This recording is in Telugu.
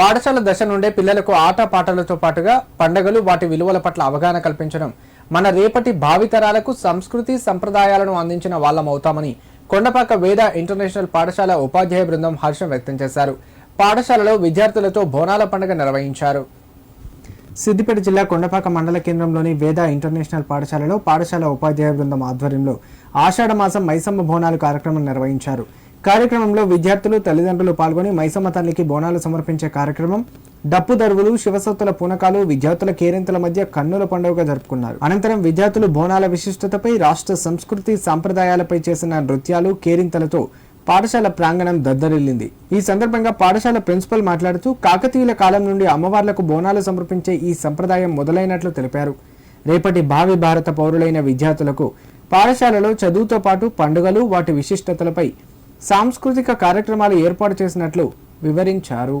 పాఠశాల దశ నుండే పిల్లలకు ఆట పాటలతో పాటుగా పండగలు వాటి విలువల పట్ల అవగాహన కల్పించడం. మన రేపటి భావితరాలకు సంస్కృతి సంప్రదాయాలను అందించిన వాళ్ళమవుతామని కొండపాక వేద ఇంటర్నేషనల్ పాఠశాల ఉపాధ్యాయ బృందం హర్షం వ్యక్తం చేశారు. పాఠశాలలో విద్యార్థులతో బోనాల పండుగ నిర్వహించారు. సిద్దిపేట జిల్లా కొండపాక మండల కేంద్రంలోని వేద ఇంటర్నేషనల్ పాఠశాలలో పాఠశాల ఉపాధ్యాయ బృందం ఆధ్వర్యంలో ఆషాఢ మాసం మైసమ్మ బోనాలు కార్యక్రమం నిర్వహించారు. కార్యక్రమంలో విద్యార్థులు తల్లిదండ్రులు పాల్గొని మైసమ్మ తల్లికి బోనాలు సమర్పించే కార్యక్రమం. డప్పు దరువులు శివసత్తుల పూనకాలు విద్యార్థుల కేరింతల మధ్య కన్నుల పండుగగా జరుపుకున్నారు. అనంతరం విద్యార్థులు బోనాల విశిష్టతపై రాష్ట్ర సంస్కృతి సాంప్రదాయాలపై చేసిన నృత్యాలు కేరింతలతో పాఠశాల ప్రాంగణం దద్దరిల్లింది. ఈ సందర్భంగా పాఠశాల ప్రిన్సిపల్ మాట్లాడుతూ కాకతీయుల కాలం నుండి అమ్మవార్లకు బోనాలు సమర్పించే ఈ సంప్రదాయం మొదలైనట్లు తెలిపారు. రేపటి భావి భారత పౌరులైన విద్యార్థులకు పాఠశాలలో చదువుతో పాటు పండుగలు వాటి విశిష్టతలపై సాంస్కృతిక కార్యక్రమాలు ఏర్పాటు చేసినట్లు వివరించారు.